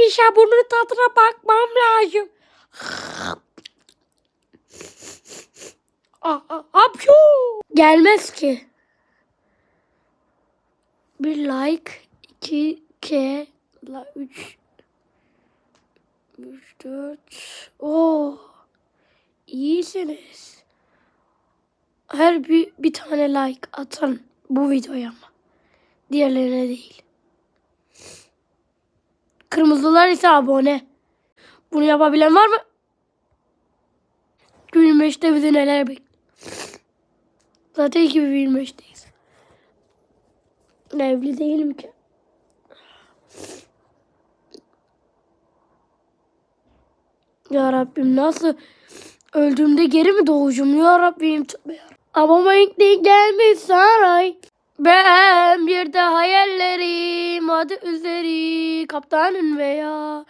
bir şey bunun tadına bakmam lazım. Aa, aa, apyo. Gelmez ki. Bir like, iki k, la üç, üç, dört. Oo, iyisiniz. Her bir, bir tane like atın bu videoya ama. Diğerlerine değil. Kırmızılar ise abone. Bunu yapabilen var mı? 2025'te bizi neler bekliyor? Zaten 2025'teyiz. Evli değilim ki. Ya Rabbim nasıl öldüğümde geri mi doğacağım ya Rabbim tövbe ya. Ama renkli gelmiş saray. Ben bir de hayallerim adı üzeri kaptanın veya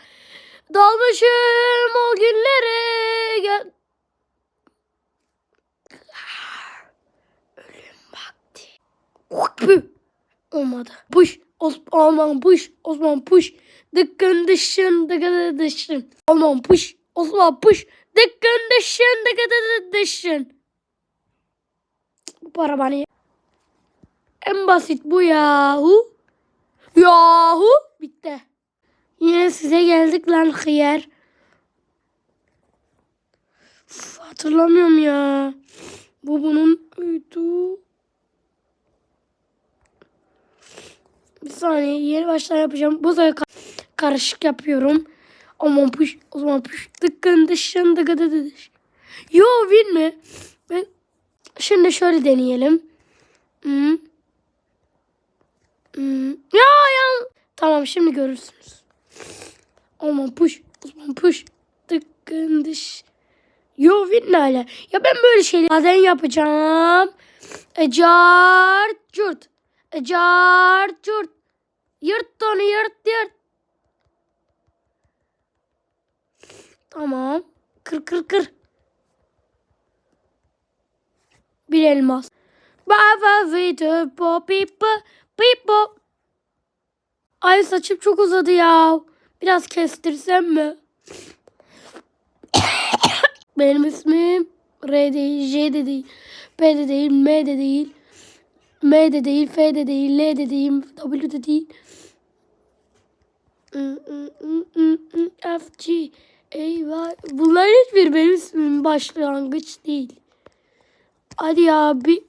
dalmışım o günlere gel. Vakti. Püh. Olmadı. Push. Osman push. Osman push. Dıkkın dışın dıkkın dışın. Osman push. Osman push. Dıkkın dışın dıkkın dışın. Bu para bana en basit bu yahu. Yahu. Bitti. Yine size geldik lan hıyar. Uf, hatırlamıyorum ya. Bu bunun uydu. Bir saniye yeni baştan yapacağım. Bu ka- karışık yapıyorum. Aman puş, o zaman puş. Dıkkın dışın dıkı dış. Yo win mi? Ben... Şimdi şöyle deneyelim. Hmm. Hmm. Ya ya. Tamam şimdi görürsünüz. Aman puş, o zaman puş. Dıkkın dış. Yo hala? Ya ben böyle şeyler bazen yapacağım. Cart curt. Cart curt. Yırt onu yırt yırt. Tamam. Kır kır kır. Bir elmas. Baba video po pipo pipo. Ay saçım çok uzadı ya. Biraz kestirsem mi? Benim ismim R değil, J de değil, P de değil, M de değil, M de değil, F de değil, L de değil, W de değil. F, G, Y. Bunlar hiçbir benim ismim başlangıç değil. Hadi ya bir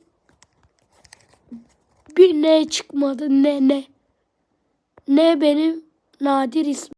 bir ne çıkmadı ne ne. Ne benim nadir ismim.